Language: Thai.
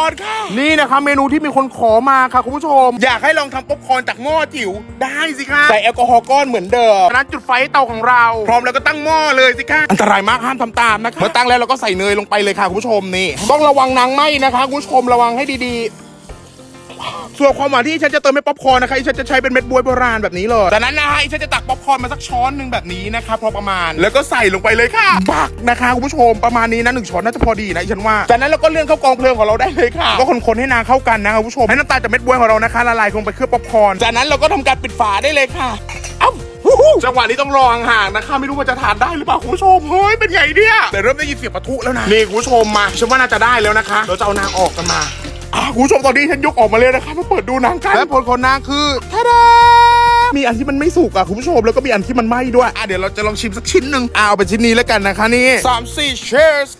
อร์นค่ะ นี่นะคะเมนูที่มีคนขอมาค่ะคุณผู้ชม อยากให้ลองทำป๊อปคอร์นจากหม้อจิ๋วได้สิคะใส่แอลกอฮอล์ก้อนเหมือนเดิมจากนั้นจุดไฟให้เตาของเรา พร้อมแล้วก็ตั้งหม้อเลยสิคะอันตรายมากห้ามทำตามนะคะเมื่อตั้งแล้วเราก็ใส่เนยลงไปเลยค่ะคุณผู้ชมนี่ต้องระวังนางไหมนะคะคุณผู้ชมระวังให้ดีๆ ส่วนความหวานที่ฉันจะเติมให้ป๊อปคอร์นนะคะฉันจะใช้เป็นเม็ดบวยโบราณแบบนี้เลยจากนั้นนะฮะฉันจะตักป๊อปคอร์นมาสักช้อนหนึ่งแบบนี้นะคะพอประมาณ แล้วก็ใส่ลงไปเลยค่ะบักนะคะคุณผู้ชมประมาณนี้นะหนึ่งช้อนน่าจะพอดีนะฉันว่าจากนั้นเราก็เลื่อนเข้ากองเพลิงของเราได้เลยค่ะ ก็คนๆให้นางเข้ากันนะคะคุณผู้ชมให้น้ำตาลจากเม็ดบวยของเรานะคะละลายลงไปเคลือบป๊อปคอร์นจากนั้นเราก็ทำการปิดฝาได้เลยค่ะเอ้าวจังหวะนี้ต้องรอห่างๆนะคะไม่รู้ว่าจะทานได้หรือเปล่าคุณผู้ชมเฮ้ยเป็นไงเนี่ยแต่เริ่มได้ยินเสียงปะทุแล้วนะนี่คุณผู้ชมมาฉันว่าน่าจะได้แล้วนะคะเราจะเอานางออกกันมา คุณผู้ชมตอนนี้ฉันยกออกมาเลยนะคะมาเปิดดูหนังกันและผลของนางคือทาดามีอันที่มันไม่สุกอะคุณผู้ชมแล้วก็มีอันที่มันไหม้ด้วยอะเดี๋ยวเราจะลองชิมสักชิ้นหนึ่งอะเอาเป็นชิ้นนี้แล้วกันนะคะนี่สามสี่ cheers